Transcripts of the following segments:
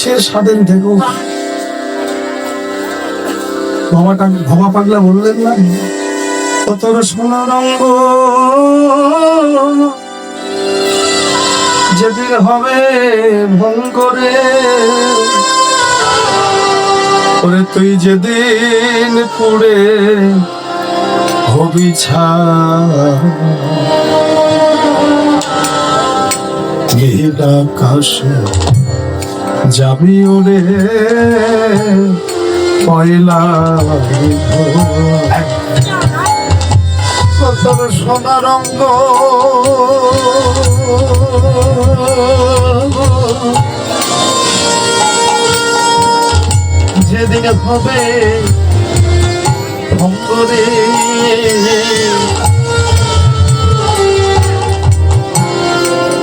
সে স্বাধীন থেকো। বাবাটা ভবা পাগলা বললেন না? কতর সোনা রঙ্গ যেদিন হবে ভঙ্গরে ওরে তুই যেদিন পুড়ে হবি ছা নীল আকাশে যাবি ওরে পয়লা তোর সোনা রঙ্গ। যেদিন হবে ভঙ্গরে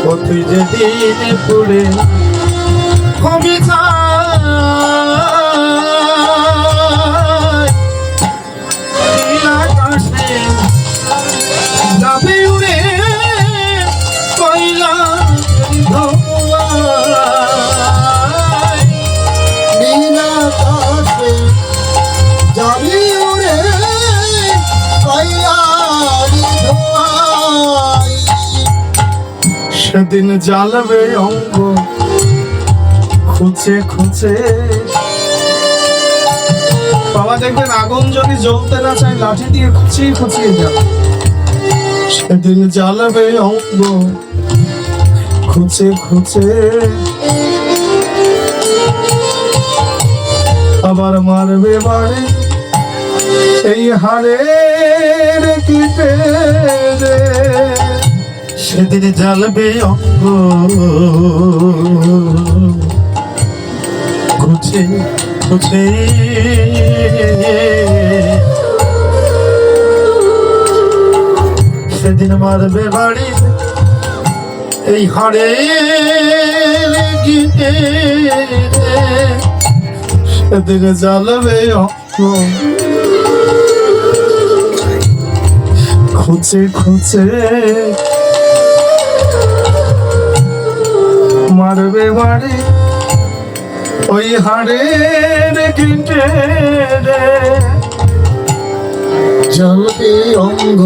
ও তুই যেদিন পুড়ে সেদিন জ্বালবে অঙ্গ। খুঁচে খুঁচে বাবা দেখবেন আগুন যদি জ্বলতে না চায়, লাঠি দিয়ে খুঁচিয়ে খুঁচিয়ে যাবে। সেদিন জ্বালবে অঙ্গ। খুঁচে খুঁচে আবার মারবে বাড়ি। এই হাড়ে কিটে রে। সেদিন জ্বালবে অঙ্গ। খুঁজে খুঁজে সেদিন মারবে বাড়ি এই গিয়ে সেদিন জ্বালবে অঙ্গ। খুঁজে খুঁজে মারবে বাড়ি ওই হাড়ের রে। জ্বলবে অঙ্গ,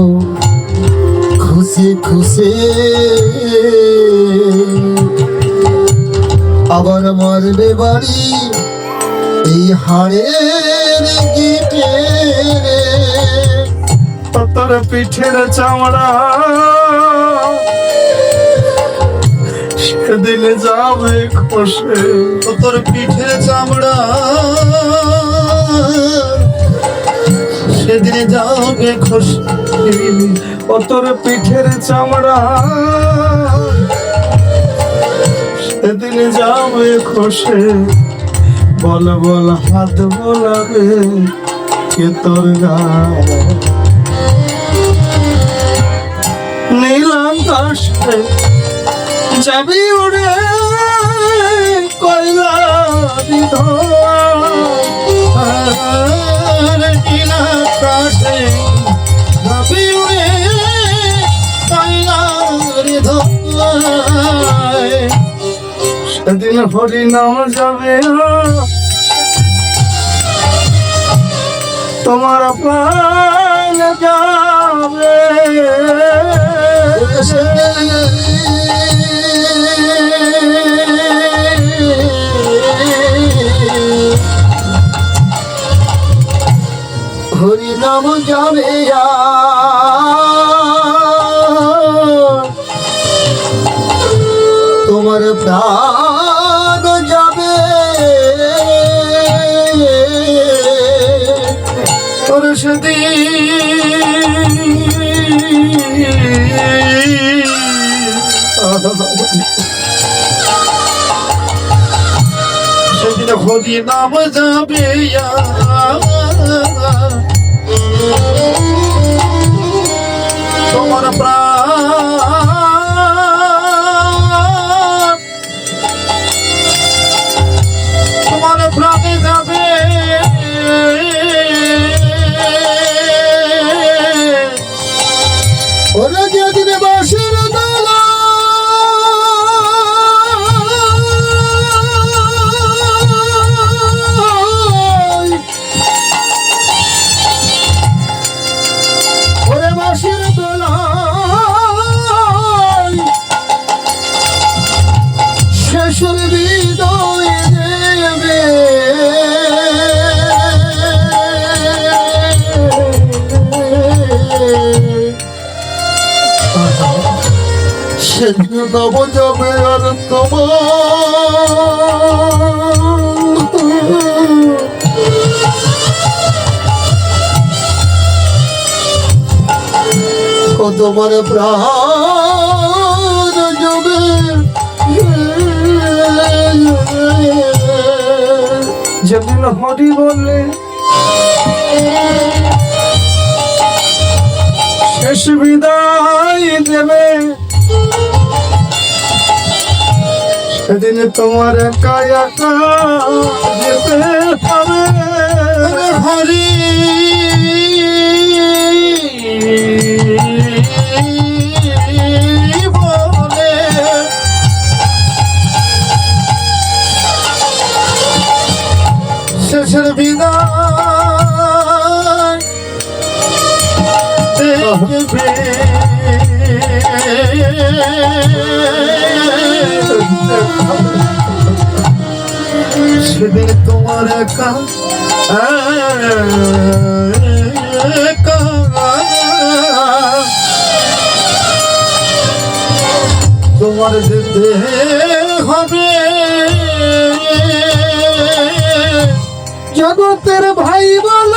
খুশি খুশি। আবার মারবে বাড়ি, এই হাড়ের গিটে তোর পিঠের চামড়া সেদিন যাবে খসে। তোর পিঠের চামড়া। সেদিন যাবে খুশি ও তোর পিঠের চামড়া। সেদিন যাবে খসে। বল বল, হাত বোলাবে কে তোর গা। নীলাম কাশে যাবি উড়ে কয়লা কাশে যাবি উড়ে ধোয়ায় সেদিন হরি নাম যাবে তোমার প্রাণ যাবে। তোমার প্রাণ যাবে। তোর সেদিন হরি নাম যাবে তোমার প্রাণ সেদিন নব যাবে আর তোমার তোমার প্রাণ যাবে যেদিন হরি বলে শেষ বিদায় দেবে সেদিন তোমার একা একা যেতে হবে। হরি। শেষের বিদায় দেখবে। তোমার একা তোমার যেতে হবে জগতের ভাই বলায়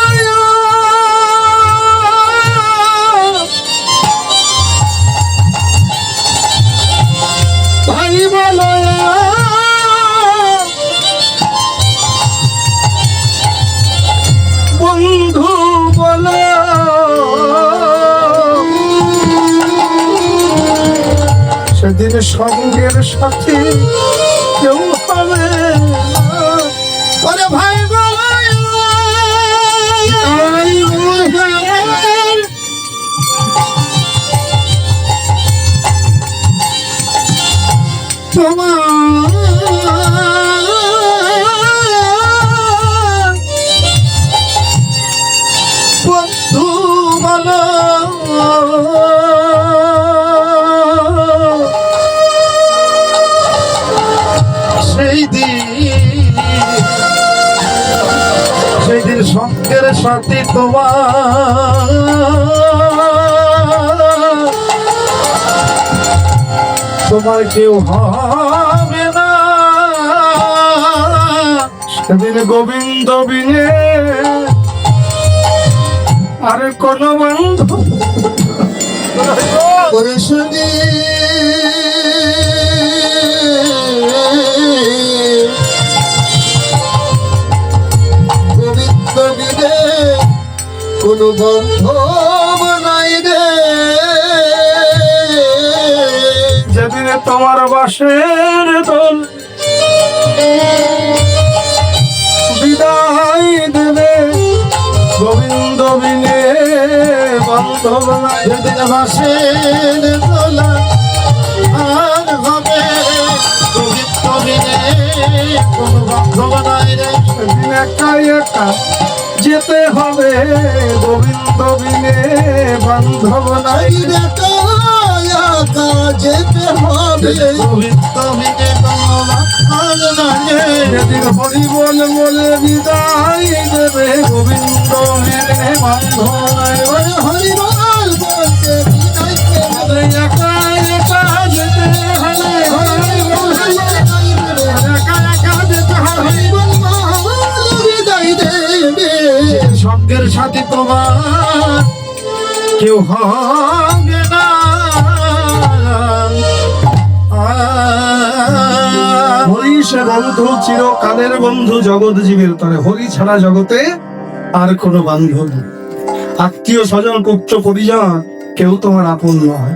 ভাই বলায় বন্ধু বলা। সেদিন সঙ্গের সাথে সঙ্গের সাথে তোমার। তোমার কেউ হবে না। সেদিন গোবিন্দ বিনে আর কোন বন্ধু করে শুনি কোনো বন্ধব নাই রে। যেদিন তোমার বাসের দোল বিদায় দেবে গোবিন্দ বিনে বান্ধব নাই। যেদিন বাসের তোলা আর হবে গোবিন্দ বিনে কোনো বন্ধব নাই রে। সেদিন একা একা যেতে হবে গোবিন্দ বিনে বান্ধব নাই। রে যেতে হবে। গোবিন্দ বিনে যেদিন হরি বলে বিদায় দেবে গোবিন্দ বিনে বান্ধব নাই। ওরে হরি বলতে বিদায় দেবে। একা সঙ্গের সাথে তোমার কেউ হবে না। হরি সে বন্ধু, চিরকালের বন্ধু জগৎ জীবের তরে। হরি ছাড়া জগতে আর কোনো বান্ধব আত্মীয় স্বজন, পুত্র, পরিজন, কেউ তোমার আপন নয়।